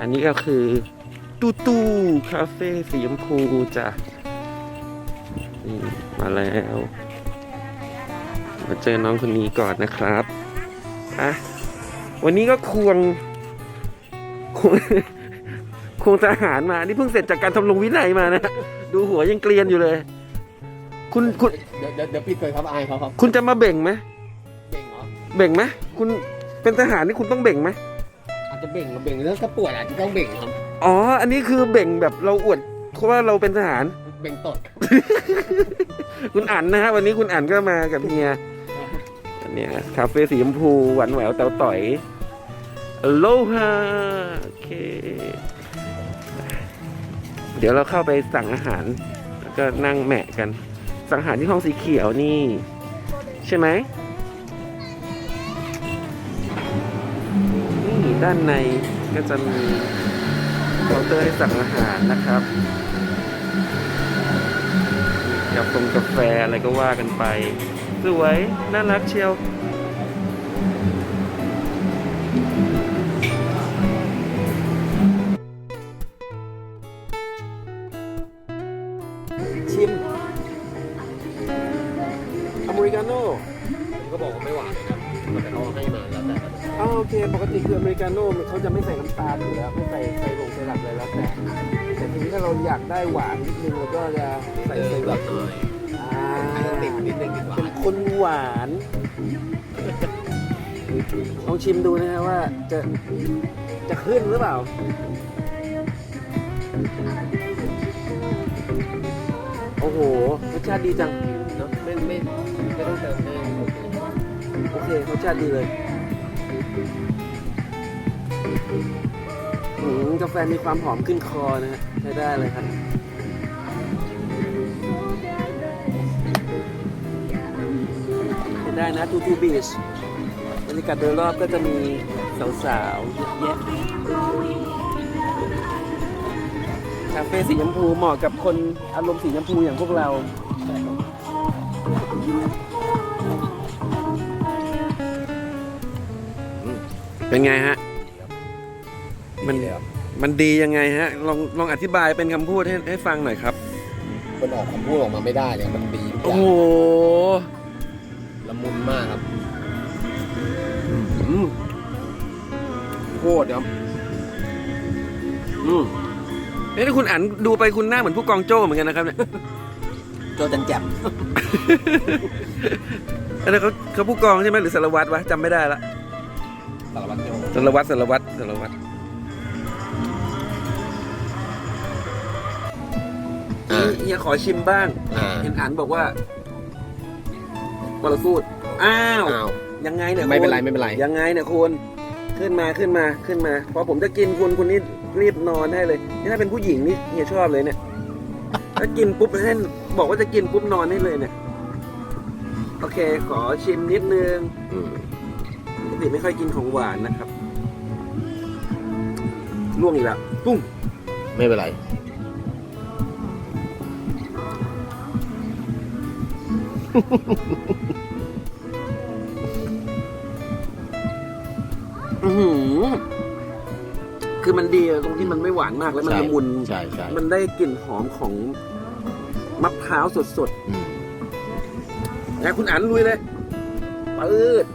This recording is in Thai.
อันนี้ก็คือตูตูคาเฟ่สีชมพูจ้ะนี่มาแล้วมาเจอน้องคนนี้ก่อนนะครับอะวันนี้ก็ควงควงควงทหารมา นี่เพิ่งเสร็จจากการทำลงวินัยมานะ ดูหัวยังเกลียนอยู่เลย คุณคุณเดี๋ยวเดี๋ยวเดี๋ยวปิดเลยครับอายเขาครับคุณจะมาเบ่งไหมเบ่งเหรอ เบ่งไหมคุณเป็นทหารนี่คุณต้องเบ่งไหมอา จจะเบ่งเบ่งเรื่องถ้าปวดอาจจะต้องเบ่งครับอ๋อ อันนี้คือเบ่งแบบเราอวดเพราะว่าเราเป็นทหาร เบ่งตดคุณอั๋นนะฮะวันนี้คุณอั๋นก็มากับเฮียอันเนี้ยคาเฟ่สีชมพูหวานแหววเตาต่อยโลฮาโอเค เดี๋ยวเราเข้าไปสั่งอาหาร แล้วก็นั่งแหมะกัน สั่งอาหารที่ห้องสีเขียวนี่ ใช่ไหม ด้านในก็จะมีเคาน์เตอร์ให้สั่งอาหารนะครับกาแฟกาแฟอะไรก็ว่ากันไป สวย น่ารักเชียว ชิม อเมริกาโน่ก็บอกว่าไม่หวานเลยนะ แต่เขาให้มาแล้วแต่อ๋อโอเคปกติคืออเมริกาโน่มันเขาจะไม่ใส่น้ำตาลอยู่แล้วไม่ใส่ใส่ลงใส่หลักเลยแล้วแต่แต่ทีนี้ถ้าเราอยากได้หวานนิดนึงเราก็จะใส่เออใส่แบบหน่อยอ่าติดนิดนึงดีกว่าเป็นคนหวานลองชิมดูนะฮะว่าจะจะขึ้นหรือเปล่า โอ้โหรสชาติดีจัง เนาะไม่ไม่ไม่ต้องเติมแป้ง โอเครสชาติดีเลยอืมกาแฟมีความหอมขึ้นคอนะฮะใช้ได้เลยครับใช้ได้นะทูทูบีชบรรยากาศโดยรอบก็จะมีสาวๆเยอะแยะคาเฟ่สีชมพูเหมาะกับคนอารมณ์สีชมพูอย่างพวกเรา เป็นไงฮะ มันเดี๋ยวมันดียังไงฮะ ลองลองอธิบายเป็นคำพูดให้ให้ฟังหน่อยครับ มันออกคำพูดออกมาไม่ได้เลยมันดีทุกอโอ้ย่างโหละมุนมากครับอืมโคตรครับอืมเอ้ยถ้าคุณอันดูไปคุณหน้าเหมือนผู้กองโจ้เหมือนกันนะครับเนี่ย โจจันแจ่มอันนั้นเขาเขาผู้กองใช่ไหมหรือสารวัตรวะจำไม่ได้ละ สารวัตรโจสารวัตรสารวัตรสารวัตรอ่า เฮียขอชิมบ้าง อ่าเห็นอันบอกว่าบอลสูดอ้าว อ้าว ยังไงเนี่ยไม่เป็นไรคุณไม่เป็นไร ยังไงเนี่ยคุณขึ้นมาขึ้นมาขึ้นมา พอผมจะกินคุณคุณนี่รีบนอนให้เลย นี่ถ้าเป็นผู้หญิงนี่เฮียชอบเลยเนี่ย ถ้ากินปุ๊บให้บอกว่าจะกินปุ๊บนอนให้เลยเนี่ย โอเค ขอชิมนิดนึง อืม ปกติไม่ค่อยกินของหวานนะครับล่วงอีกแล้วปุ้งไม่เป็นไร อื้อหือคือมันดีตรงที่มันไม่หวานมากแล้วมันใช่ละมุน ใช่ใช่มันได้กลิ่นหอมของมะพร้าวสดอืม ๆนะคุณอันลุยเลยปืด